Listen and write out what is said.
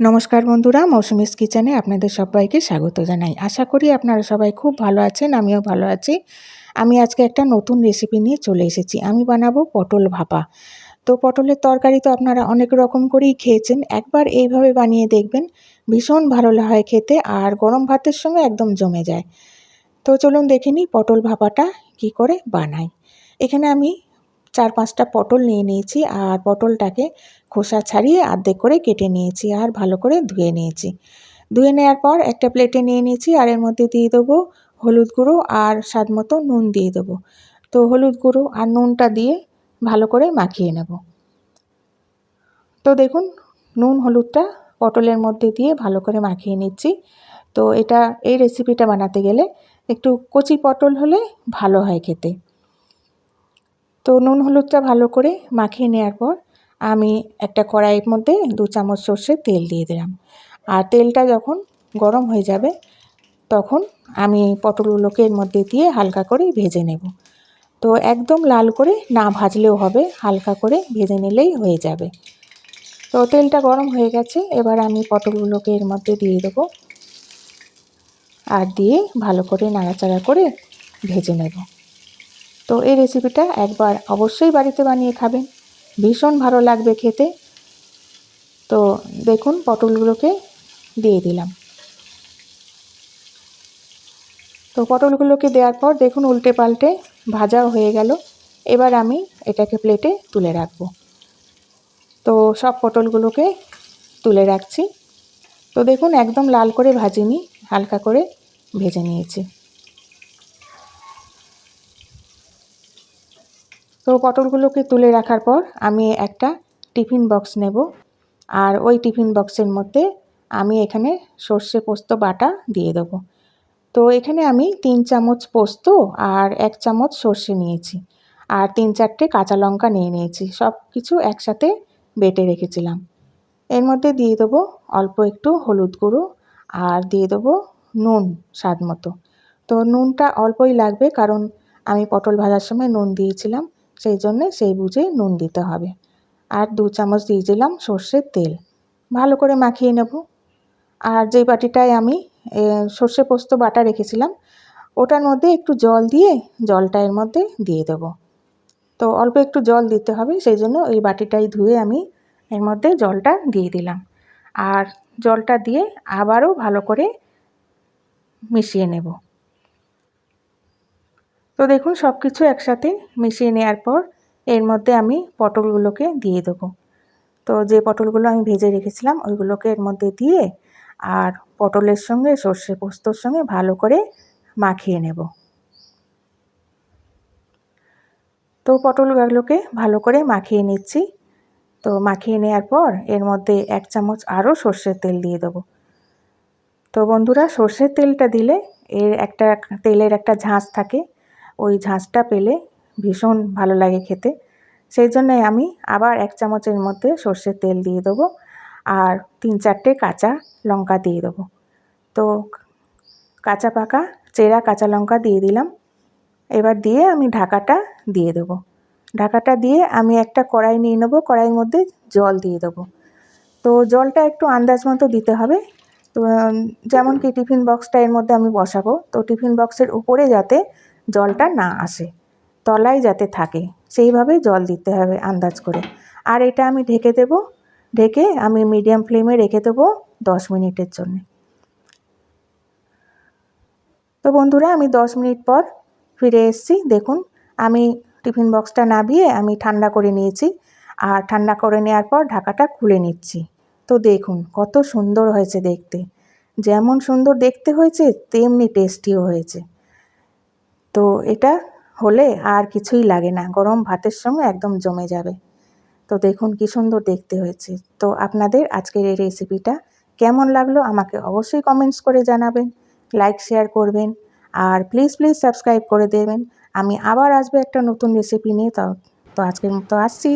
নমস্কার বন্ধুরা, মৌসুমিস কিচেনে আপনাদের সবাইকে স্বাগত জানাই। আশা করি আপনারা সবাই খুব ভালো আছেন, আমিও ভালো আছি। আমি আজকে একটা নতুন রেসিপি নিয়ে চলে এসেছি। আমি বানাবো পটল ভাপা। তো পটলের তরকারি তো আপনারা অনেক রকম করেই খেয়েছেন। একবার এইভাবে বানিয়ে দেখবেন, ভীষণ ভালো হয় খেতে আর গরম ভাতের সঙ্গে একদম জমে যায়। তো চলুন দেখে নিই পটল ভাপাটা কি করে বানাই। এখানে আমি চার পাঁচটা পটল নিয়ে নিয়েছি আর পটলটাকে খোসা ছাড়িয়ে আর্ধেক করে কেটে নিয়েছি আর ভালো করে ধুয়ে নিয়েছি। ধুয়ে নেওয়ার পর একটা প্লেটে নিয়ে নিয়েছি আর এর মধ্যে দিয়ে দেবো হলুদ গুঁড়ো আর স্বাদ মতো নুন দিয়ে দেবো। তো হলুদ গুঁড়ো আর নুনটা দিয়ে ভালো করে মাখিয়ে নেব। তো দেখুন নুন হলুদটা পটলের মধ্যে দিয়ে ভালো করে মাখিয়ে নিচ্ছি। তো এটা এই রেসিপিটা বানাতে গেলে একটু কচি পটল হলে ভালো হয় খেতে। তো নুন হলুদটা ভালো করে মাখিয়ে নেওয়ার পর আমি একটা কড়াইয়ের মধ্যে দু চামচ সর্ষের তেল দিয়ে দিলাম। আর তেলটা যখন গরম হয়ে যাবে, তখন আমি পটলগুলোকে এর মধ্যে দিয়ে হালকা করে ভেজে নেব। তো একদম লাল করে না ভাজলেও হবে, হালকা করে ভেজে নিলেই হয়ে যাবে। তো তেলটা গরম হয়ে গেছে, এবার আমি পটলগুলোকে এর মধ্যে দিয়ে দেবো। আর দিয়ে ভালো করে নাড়াচাড়া করে ভেজে নেব। তো এই রেসিপিটা একবার অবশ্যই বাড়িতে বানিয়ে খাবেন। ভীষণ ভালো লাগবে খেতে। তো দেখুন, পটলগুলোকে দিয়ে দিলাম। তো পটলগুলোকে দেওয়ার পর দেখুন উল্টে পাল্টে ভাজাও হয়ে গেল। এবার আমি এটাকে প্লেটে তুলে রাখব। তো সব পটলগুলোকে তুলে রাখছি। তো দেখুন, একদম লাল করে ভাজিনি, হালকা করে ভেজে নিয়েছি। তো পটলগুলোকে তুলে রাখার পর আমি একটা টিফিন বক্স নেব। আর ওই টিফিন বক্সের মধ্যে আমি এখানে সর্ষে পোস্ত বাটা দিয়ে দেবো। তো এখানে আমি তিন চামচ পোস্ত আর এক চামচ সর্ষে নিয়েছি। আর তিন চারটে কাঁচা লঙ্কা নিয়ে নিয়েছি। সব কিছু একসাথে বেটে রেখেছিলাম। এর মধ্যে দিয়ে দেবো অল্প একটু হলুদ গুঁড়ো আর দিয়ে দেবো নুন স্বাদ মতো। তো নুনটা অল্পই লাগবে কারণ আমি পটল ভাজার সময় নুন দিয়েছিলাম। সেই জন্যে সেই বুঝে নুন দিতে হবে। আর দু চামচ দিয়ে দিলাম সর্ষের তেল। ভালো করে মাখিয়ে নেব। আর যেই বাটিটায় আমি সর্ষে পোস্ত বাটা রেখেছিলাম, ওটার মধ্যে একটু জল দিয়ে জলটা এর মধ্যে দিয়ে দেব। তো অল্প একটু জল দিতে হবে, সেই জন্য ওই বাটিটাই ধুয়ে আমি এর মধ্যে জলটা দিয়ে দিলাম। আর জলটা দিয়ে আবারও ভালো করে মিশিয়ে নেব। তো দেখুন সব কিছু একসাথে মিশিয়ে নেওয়ার পর এর মধ্যে আমি পটলগুলোকে দিয়ে দেবো। তো যে পটলগুলো আমি ভেজে রেখেছিলাম, ওইগুলোকে এর মধ্যে দিয়ে আর পটলের সঙ্গে, সর্ষে পোস্তর সঙ্গে ভালো করে মাখিয়ে নেব। তো পটলগুলোকে ভালো করে মাখিয়ে নিচ্ছি। তো মাখিয়ে নেওয়ার পর এর মধ্যে এক চামচ আরও সর্ষের তেল দিয়ে দেবো। তো বন্ধুরা, সর্ষের তেলটা দিলে এর একটা তেলের একটা ঝাঁঝ থাকে ওই ঝাঁঝটা পেলে ভীষণ ভালো লাগে খেতে। সেই জন্যে আমি আবার এক চামচের মধ্যে সর্ষের তেল দিয়ে দেবো আর তিন চারটে কাঁচা লঙ্কা দিয়ে দেবো। তো কাঁচা পাকা, চেরা কাঁচা লঙ্কা দিয়ে দিলাম। এবার দিয়ে আমি ঢাকাটা দিয়ে দেবো। ঢাকাটা দিয়ে আমি একটা কড়াই নিয়ে নেব, কড়াইয়ের মধ্যে জল দিয়ে দেবো। তো জলটা একটু আন্দাজ মতো দিতে হবে। তো যেমন কি টিফিন বক্সটা এর মধ্যে আমি বসাবো। তো টিফিন বক্সের উপরে যাতে জলটা না আসে। তলায় যাতে থাকে সেইভাবে জল দিতে হবে আন্দাজ করে। আর এটা আমি ঢেকে দেব। ঢেকে আমি মিডিয়াম ফ্লেমে রেখে দেবো দশ মিনিটের জন্য। তো বন্ধুরা, আমি দশ মিনিট পর ফিরে এসেছি। দেখুন, আমি টিফিন বক্সটা নাবিয়ে আমি ঠান্ডা করে নিয়েছি। আর ঠান্ডা করে নেওয়ার পর ঢাকাটা খুলে নিচ্ছি। তো দেখুন, কত সুন্দর হয়েছে দেখতে। যেমন সুন্দর দেখতে হয়েছে, তেমনি টেস্টিও হয়েছে। তো এটা হলে আর কিছুই লাগে না। গরম ভাতের সঙ্গে একদম জমে যাবে। তো দেখুন কি সুন্দর দেখতে হয়েছে। তো আপনাদের আজকের এই রেসিপিটা কেমন লাগল আমাকে অবশ্যই কমেন্টস করে জানাবেন। লাইক শেয়ার করবেন। আর প্লিজ প্লিজ সাবস্ক্রাইব করে দেবেন। আমি আবার আসব একটা নতুন রেসিপি নিয়ে। তো তো আজকের মতো আসছি।